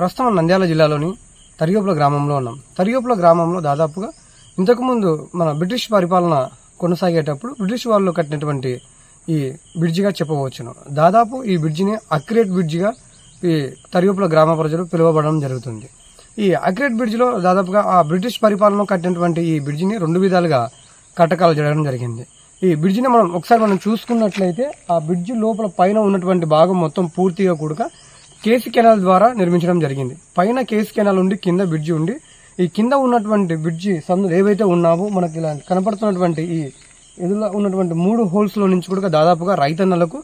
ప్రస్తుతం నంద్యాల జిల్లాలోని తరియోపుల గ్రామంలో ఉన్నాం. తరియోపుల గ్రామంలో దాదాపుగా ఇంతకుముందు మన బ్రిటిష్ పరిపాలన కొనసాగేటప్పుడు బ్రిటిష్ వాళ్ళు కట్టినటువంటి ఈ బ్రిడ్జిగా చెప్పవచ్చును. దాదాపు ఈ బ్రిడ్జిని అక్రేట్ బ్రిడ్జిగా ఈ తరియోపుల గ్రామ ప్రజలు పిలువబడడం జరుగుతుంది. ఈ అక్రేట్ బ్రిడ్జిలో దాదాపుగా ఆ బ్రిటిష్ పరిపాలన కట్టినటువంటి ఈ బ్రిడ్జిని రెండు విధాలుగా కట్టకాలు జరగడం జరిగింది. ఈ బ్రిడ్జిని మనం ఒకసారి మనం చూసుకున్నట్లయితే ఆ బ్రిడ్జి లోపల పైన ఉన్నటువంటి భాగం మొత్తం పూర్తిగా కూడా కేసీ కెనాల్ ద్వారా నిర్మించడం జరిగింది. పైన కేసీ కెనాల్ ఉండి కింద బ్రిడ్జి ఉండి ఈ కింద ఉన్నటువంటి బ్రిడ్జి సందులు ఏవైతే ఉన్నావో మనకి ఇలా కనపడుతున్నటువంటి ఈ ఎదురుగా ఉన్నటువంటి మూడు హోల్స్లో నుంచి కూడా దాదాపుగా రైతన్నలకు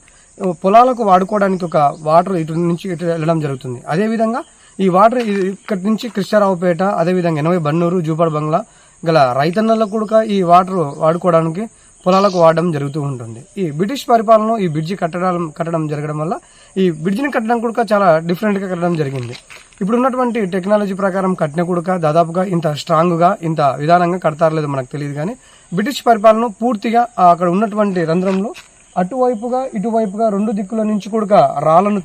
పొలాలకు వాడుకోవడానికి ఒక వాటర్ ఇటు నుంచి ఇటు వెళ్ళడం జరుగుతుంది. అదేవిధంగా ఈ వాటర్ ఇక్కడి నుంచి కృష్ణారావుపేట అదేవిధంగా ఎనభై బన్నూరు జూపర్ బంగ్లా గల రైతన్నలకు కూడా ఈ వాటర్ వాడుకోవడానికి పొలాలకు వాడడం జరుగుతూ ఉంటుంది. ఈ బ్రిటిష్ పరిపాలన ఈ బ్రిడ్జి కట్టడం కట్టడం జరగడం వల్ల ఈ బ్రిడ్జిని కట్టడం కూడా చాలా డిఫరెంట్గా కట్టడం జరిగింది. ఇప్పుడు ఉన్నటువంటి టెక్నాలజీ ప్రకారం కట్టిన కూడా దాదాపుగా ఇంత స్ట్రాంగ్గా ఇంత విధానంగా కడతారలేదు మనకు తెలియదు కానీ బ్రిటిష్ పరిపాలన పూర్తిగా అక్కడ ఉన్నటువంటి రంధ్రంలో అటువైపుగా ఇటువైపుగా రెండు దిక్కుల నుంచి కూడా రాళ్ళను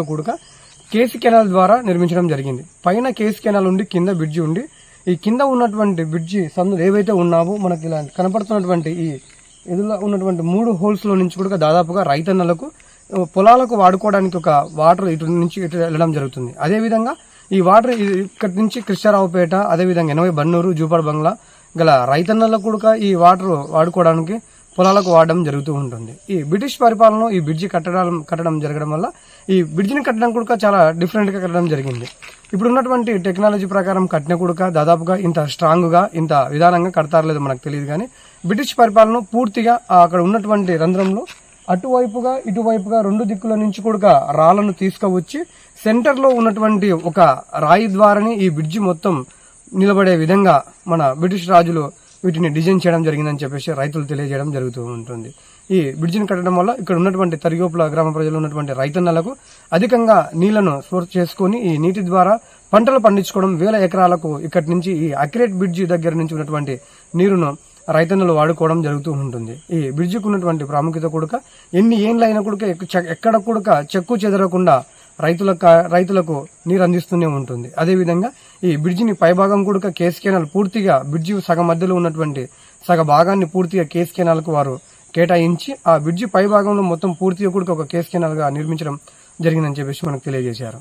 పూర్తిగా కూడా కేసీ కెనాల్ ద్వారా నిర్మించడం జరిగింది. పైన కేసీ కెనాల్ ఉండి కింద బ్రిడ్జి ఉండి ఈ కింద ఉన్నటువంటి బ్రిడ్జి సందులు ఏవైతే ఉన్నావో మనకి ఇలా కనపడుతున్నటువంటి ఈ ఎదురుగా ఉన్నటువంటి మూడు హోల్స్లో నుంచి కూడా దాదాపుగా రైతన్నలకు పొలాలకు వాడుకోవడానికి ఒక వాటర్ ఇటు నుంచి ఇటు వెళ్ళడం జరుగుతుంది. అదేవిధంగా ఈ వాటర్ ఇక్కడి నుంచి కృష్ణారావుపేట అదేవిధంగా ఎనభై బన్నూరు జూపర్ బంగ్లా గల రైతన్నలకు కూడా ఈ వాటర్ వాడుకోవడానికి పొలాలకు వాడడం జరుగుతూ ఉంటుంది. ఈ బ్రిటిష్ పరిపాలన ఈ బ్రిడ్జి కట్టడం కట్టడం జరగడం వల్ల ఈ బ్రిడ్జిని కట్టడం కూడా చాలా డిఫరెంట్గా కట్టడం జరిగింది. ఇప్పుడు ఉన్నటువంటి టెక్నాలజీ ప్రకారం కట్టిన కూడా దాదాపుగా ఇంత స్ట్రాంగ్గా ఇంత విధానంగా కడతారలేదు మనకు తెలియదు కానీ బ్రిటిష్ పరిపాలన పూర్తిగా అక్కడ ఉన్నటువంటి రంధ్రంలో అటువైపుగా ఇటువైపుగా రెండు దిక్కుల నుంచి కూడా రాళ్ళను తీసుకువచ్చి సెంటర్లో ఉన్నటువంటి ఒక రాయి ద్వారానే ఈ బ్రిడ్జి మొత్తం నిలబడే విధంగా మన బ్రిటిష్ రాజులు వీటిని డిజైన్ చేయడం జరిగిందని చెప్పేసి రైతులు తెలియజేయడం జరుగుతూ ఉంటుంది. ఈ బ్రిడ్జిని కట్టడం వల్ల ఇక్కడ ఉన్నటువంటి తరిగోపుల గ్రామ ప్రజలు ఉన్నటువంటి రైతన్నలకు అధికంగా నీళ్ళను స్టోర్ చేసుకొని ఈ నీటి ద్వారా పంటలు పండించుకోవడం వేల ఎకరాలకు ఇక్కడి నుంచి ఈ అక్యురేట్ బ్రిడ్జి దగ్గర నుంచి ఉన్నటువంటి నీరును రైతన్నలు వాడుకోవడం జరుగుతూ ఉంటుంది. ఈ బ్రిడ్జికి ఉన్నటువంటి ప్రాముఖ్యత కూడక ఎన్ని ఏండ్లైనా కూడా ఎక్కడ కూడక చెక్కు చెదరకుండా రైతులకు రైతులకు నీరు అందిస్తూనే ఉంటుంది. అదేవిధంగా ఈ బ్రిడ్జిని పైభాగం కూడా కేస్ కెనాల్ పూర్తిగా బ్రిడ్జి సగం మధ్యలో ఉన్నటువంటి సగ భాగాన్ని పూర్తిగా కేస్ కెనాల్కు వారు కేటాయించి ఆ బ్రిడ్జి పై భాగంలో మొత్తం పూర్తిగా కూడా ఒక కేస్ కెనాల్గా నిర్మించడం జరిగిందని చెప్పేసి మనకు తెలియజేశారు.